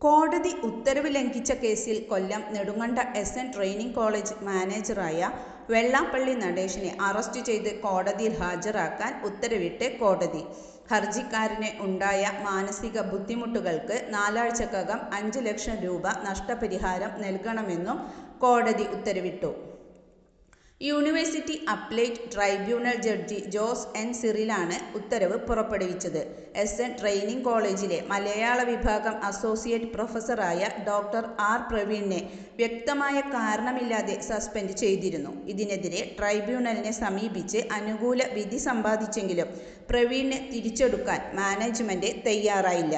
കോടതി ഉത്തരവ് ലംഘിച്ച കേസിൽ Kollam Nedunkanda S N training college മാനേജറായ Vellappally നടേശനെ അറസ്റ്റ് ചെയ്ത് കോടതിയിൽ ഹാജരാക്കാൻ ഉത്തരവിട്ട് കോടതി. ഹർജിക്കാരന് ഉണ്ടായ മാനസിക ബുദ്ധിമുട്ടുകൾക്ക് നാലാഴ്ചക്കകം അഞ്ച് ലക്ഷം രൂപ നഷ്ടപരിഹാരം നൽകണമെന്നും കോടതി ഉത്തരവിട്ടു. University appellate tribunal judge Jose N സിറിലാണ് ഉത്തരവ് പുറപ്പെടുവിച്ചത്. എസ് എൻ ട്രെയിനിംഗ് കോളേജിലെ മലയാള വിഭാഗം അസോസിയേറ്റ് പ്രൊഫസറായ ഡോക്ടർ ആർ. പ്രവീണിനെ വ്യക്തമായ കാരണമില്ലാതെ സസ്പെൻഡ് ചെയ്തിരുന്നു. ഇതിനെതിരെ ട്രൈബ്യൂണലിനെ സമീപിച്ച് അനുകൂല വിധി സമ്പാദിച്ചെങ്കിലും പ്രവീണിനെ തിരിച്ചെടുക്കാൻ മാനേജ്മെന്റ് തയ്യാറായില്ല.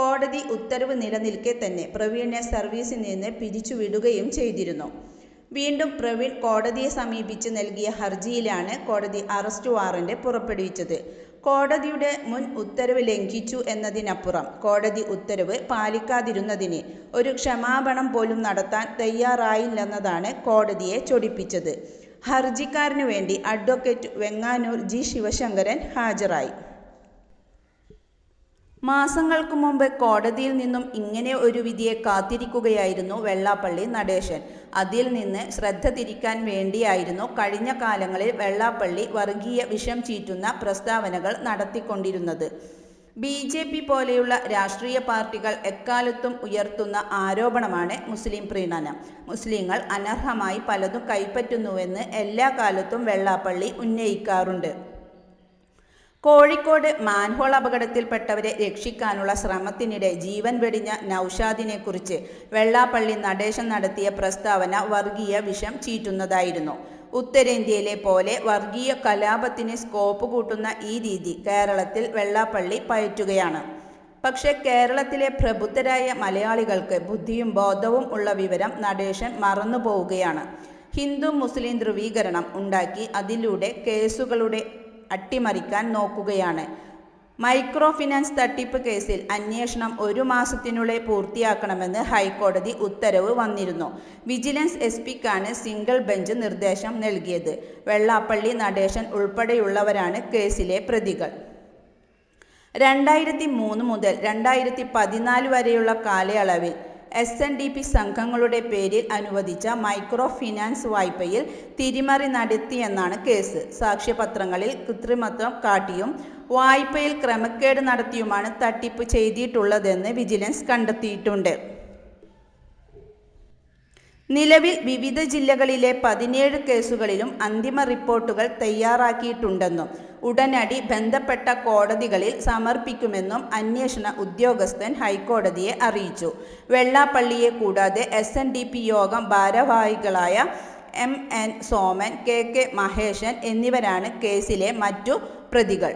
കോടതി ഉത്തരവ് നിലനിൽക്കെ തന്നെ പ്രവീണിനെ സർവീസിൽ നിന്ന് പിരിച്ചുവിടുകയും ചെയ്തിരുന്നു. വീണ്ടും പ്രവീൺ കോടതിയെ സമീപിച്ച് നൽകിയ ഹർജിയിലാണ് കോടതി അറസ്റ്റ് വാറന്റ് പുറപ്പെടുവിച്ചത്. കോടതിയുടെ മുൻ ഉത്തരവ് ലംഘിച്ചു എന്നതിനപ്പുറം കോടതി ഉത്തരവ് പാലിക്കാതിരുന്നതിന് ഒരു ക്ഷമാപണം പോലും നടത്താൻ തയ്യാറായില്ലെന്നതാണ് കോടതിയെ ചൊടിപ്പിച്ചത്. ഹർജിക്കാരനു വേണ്ടി അഡ്വക്കേറ്റ് വെങ്ങാനൂർ ജി. ശിവശങ്കരൻ ഹാജരായി. മാസങ്ങൾക്ക് മുമ്പ് കോടതിയിൽ നിന്നും ഇങ്ങനെ ഒരു വിധിയെ കാത്തിരിക്കുകയായിരുന്നു വെള്ളാപ്പള്ളി നടേശൻ. അതിൽ നിന്ന് ശ്രദ്ധ തിരിക്കാൻ വേണ്ടിയായിരുന്നു കഴിഞ്ഞ കാലങ്ങളിൽ വെള്ളാപ്പള്ളി വർഗീയ വിഷം ചീറ്റുന്ന പ്രസ്താവനകൾ നടത്തിക്കൊണ്ടിരുന്നത്. ബി ജെ പി പോലെയുള്ള രാഷ്ട്രീയ പാർട്ടികൾ എക്കാലത്തും ഉയർത്തുന്ന ആരോപണമാണ് മുസ്ലിം പ്രീണനം. മുസ്ലിങ്ങൾ അനർഹമായി പലതും കൈപ്പറ്റുന്നുവെന്ന് എല്ലാ കാലത്തും വെള്ളാപ്പള്ളി ഉന്നയിക്കാറുണ്ട്. കോഴിക്കോട് മാൻഹോൾ അപകടത്തിൽപ്പെട്ടവരെ രക്ഷിക്കാനുള്ള ശ്രമത്തിനിടെ ജീവൻ വെടിഞ്ഞ നൌഷാദിനെക്കുറിച്ച് വെള്ളാപ്പള്ളി നടേശൻ നടത്തിയ പ്രസ്താവന വർഗീയ വിഷം ചീറ്റുന്നതായിരുന്നു. ഉത്തരേന്ത്യയിലെ പോലെ വർഗീയ കലാപത്തിന് സ്കോപ്പ് കൂട്ടുന്ന ഈ രീതി കേരളത്തിൽ വെള്ളാപ്പള്ളി പയറ്റുകയാണ്. പക്ഷേ കേരളത്തിലെ പ്രബുദ്ധരായ മലയാളികൾക്ക് ബുദ്ധിയും ബോധവും ഉള്ള വിവരം നടേശൻ മറന്നു പോവുകയാണ് ഹിന്ദു മുസ്ലിം ധ്രുവീകരണം ഉണ്ടാക്കി അതിലൂടെ കേസുകളുടെ അട്ടിമറിക്കാൻ നോക്കുകയാണ്. മൈക്രോ ഫിനാൻസ് തട്ടിപ്പ് കേസിൽ അന്വേഷണം ഒരു മാസത്തിനുള്ളിൽ പൂർത്തിയാക്കണമെന്ന് ഹൈക്കോടതി ഉത്തരവ് വന്നിരുന്നു. വിജിലൻസ് എസ് പിക്കാണ് സിംഗിൾ ബെഞ്ച് നിർദ്ദേശം നൽകിയത്. വെള്ളാപ്പള്ളി നടേശൻ ഉൾപ്പെടെയുള്ളവരാണ് കേസിലെ പ്രതികൾ. രണ്ടായിരത്തി മൂന്ന് മുതൽ രണ്ടായിരത്തി പതിനാല് വരെയുള്ള കാലയളവിൽ എസ് എൻ ഡി പി സംഘങ്ങളുടെ പേരിൽ അനുവദിച്ച മൈക്രോ ഫിനാൻസ് വായ്പയിൽ തിരിമറി നടത്തിയെന്നാണ് കേസ്. സാക്ഷ്യപത്രങ്ങളിൽ കൃത്രിമത്വം കാട്ടിയും വായ്പയിൽ ക്രമക്കേട് നടത്തിയുമാണ് തട്ടിപ്പ് ചെയ്തിട്ടുള്ളതെന്ന് വിജിലൻസ് കണ്ടെത്തിയിട്ടുണ്ട്. നിലവിൽ വിവിധ ജില്ലകളിലെ പതിനേഴ് കേസുകളിലും അന്തിമ റിപ്പോർട്ടുകൾ തയ്യാറാക്കിയിട്ടുണ്ടെന്നും ഉടനടി ബന്ധപ്പെട്ട കോടതികളിൽ സമർപ്പിക്കുമെന്നും അന്വേഷണ ഉദ്യോഗസ്ഥൻ ഹൈക്കോടതിയെ അറിയിച്ചു. വെള്ളാപ്പള്ളിയെ കൂടാതെ എസ് എൻ ഡി പി യോഗം ഭാരവാഹികളായ M N Soman K K Maheshan എന്നിവരാണ് കേസിലെ മറ്റു പ്രതികൾ.